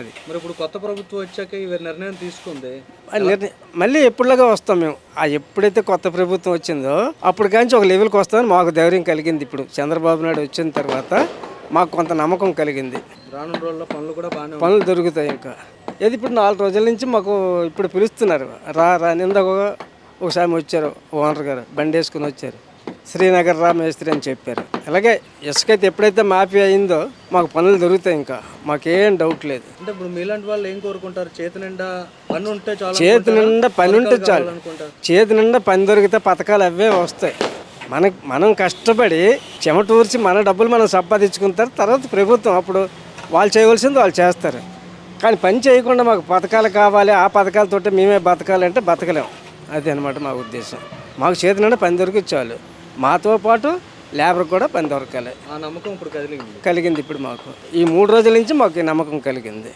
అది. మరి ఇప్పుడు కొత్త ప్రభుత్వం వచ్చాక ఈ నిర్ణయం తీసుకుంది. మళ్ళీ ఎప్పుడులాగా వస్తాం మేము. ఆ ఎప్పుడైతే కొత్త ప్రభుత్వం వచ్చిందో అప్పుడు కానీ ఒక లెవెల్కి వస్తామని మాకు ధైర్యం కలిగింది ఇప్పుడు. చంద్రబాబు నాయుడు వచ్చిన తర్వాత మాకు కొంత నమ్మకం కలిగింది. రానున్న రోజుల్లో పనులు కూడా బాగానే ఉన్నాయి. పనులు దొరుకుతాయి ఇంకా. ఏది ఇప్పుడు నాలుగు రోజుల నుంచి మాకు ఇప్పుడు పిలుస్తున్నారు. రా రా నింద ఒకసారి వచ్చారు ఓనర్ గారు. బండి వేసుకుని వచ్చారు. శ్రీనగర్ రా మేస్త్రి అని చెప్పారు. అలాగే ఇసుకైతే ఎప్పుడైతే మాఫీ అయిందో మాకు పనులు దొరుకుతాయి ఇంకా. మాకేం డౌట్ లేదు. అంటే ఇప్పుడు మీలాంటి వాళ్ళు ఏం కోరుకుంటారు? చేతి నిండా పని ఉంటే చాలా చేతి నిండా పని ఉంటే చాలు. చేతి నిండా పని దొరికితే పథకాలు అవే వస్తాయి. మనకి మనం కష్టపడి చెమటూర్చి మన డబ్బులు మనం సంపాదించుకుంటారు. తర్వాత ప్రభుత్వం అప్పుడు వాళ్ళు చేయవలసింది వాళ్ళు చేస్తారు. కానీ పని చేయకుండా మాకు పథకాలు కావాలి. ఆ పథకాలతోటి మేమే బతకాలంటే బతకలేం. అది అనమాట మా ఉద్దేశం. మాకు చేతి నిండా పని దొరికి చాలు. మాతో పాటు లేబర్ కూడా పని దొరకాలి. ఆ నమ్మకం ఇప్పుడు కదిలింది కలిగింది ఇప్పుడు మాకు. ఈ మూడు రోజుల నుంచి మాకు ఈ నమ్మకం కలిగింది.